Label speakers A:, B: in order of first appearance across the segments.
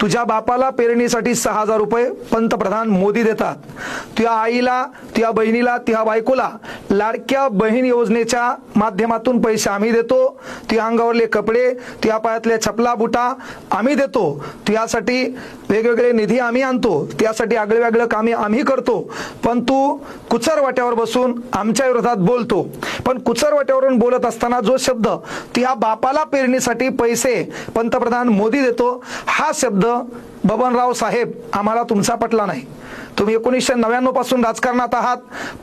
A: तुझ्या बापाला पेरणीसाठी सहा हजार रुपये पंतप्रधान मोदी देतात. तुझ्या आईला तुझ्या बहिणीला तुझ्या बायकोला लाडक्या बहीण योजनेच्या माध्यमातून पैसे आम्ही देतो. तुझ्या अंगावरले कपडे तुझ्या पायातल्या छपला बुटा आम्ही देतो. तुझ्यासाठी वेगवेगळे निधी आम्ही आणतो. त्यासाठी आगळे वेगळं कामे आम्ही करतो. पण तू कुचर वाट्यावर बसून आमच्या विरोधात बोलतो. पण कुचरवट्यावरून बोलत असताना जो शब्द त्या बापाला पेरणीसाठी पैसे पंतप्रधान मोदी देतो हा शब्द बबनराव साहेब आम्हाला तुमचा पटला नाही. तुम्ही एकोणीसशे नव्याण्णवपासून राजकारणात आहात.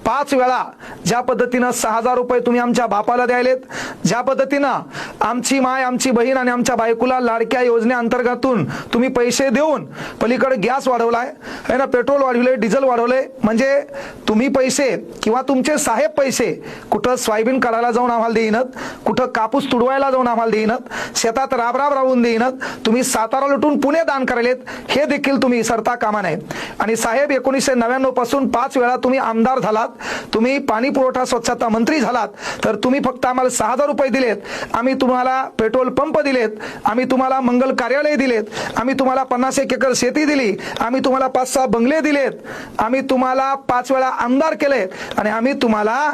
A: पाच वेळा ज्या पद्धतीनं सहा हजार रुपये तुम्ही आमच्या बापाला द्यायलेत ज्या पद्धतीनं आमची माय आमची बहीण आणि आमच्या बायकोला लाडक्या योजनेअंतर्गतून तुम्ही पैसे देऊन पलीकडे गॅस वाढवलाय. आहे ना? पेट्रोल वाढवले डिझेल वाढवले म्हणजे तुम्ही पैसे किंवा तुमचे साहेब पैसे कुठं सोयाबीन काढायला जाऊन आम्हाला देईनत कुठं कापूस तुडवायला जाऊन आम्हाला देईनत शेतात राबराब राब राहून तुम्ही सातारा लुटून पुणे दान करायलेत. हे देखील तुम्ही सरता कामा नये. आणि साहेब एकोणीसशे नव्याण्णवपासून पाच वेळा तुम्ही आमदार झालात. तुम्ही पाणी पुरवठा स्वच्छता मंत्री झालात. तर तुम्ही फक्त आम्हाला सहा हजार रुपये दिलेत. आम्ही तुम्हाला पेट्रोल पंप दिलेत. आम्ही तुम्हाला मंगल कार्यालय दिलेत. आम्ही तुम्हाला पन्नास एक एकर शेती दिली. आम्ही तुम्हाला पाच सहा बंगले दिलेत. आम्ही तुम्हाला पाच वेळा आमदार केले आणि आम्ही तुम्हाला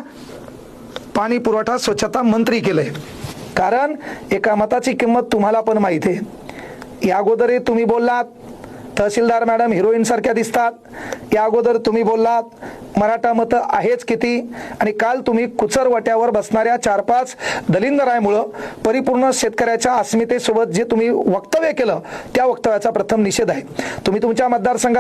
A: पाणी पुरवठा स्वच्छता मंत्री केलंय. कारण एका मताची किंमत तुम्हाला पण माहीत आहे. या अगोदरही तुम्ही बोललात तहसीलदार मॅडम हिरोईन सारख्या दिसतात. या अगोदर तुम्ही बोललात मराठा मतं आहेच किती? आणि काल तुम्ही कुचरवट्यावर बसणाऱ्या चार पाच दलिंदरायमुळं परिपूर्ण शेतकऱ्याच्या अस्मितेसोबत जे तुम्ही वक्तव्य केलं त्या वक्तव्याचा प्रथम निषेध आहे. तुम्ही तुमच्या मतदारसंघात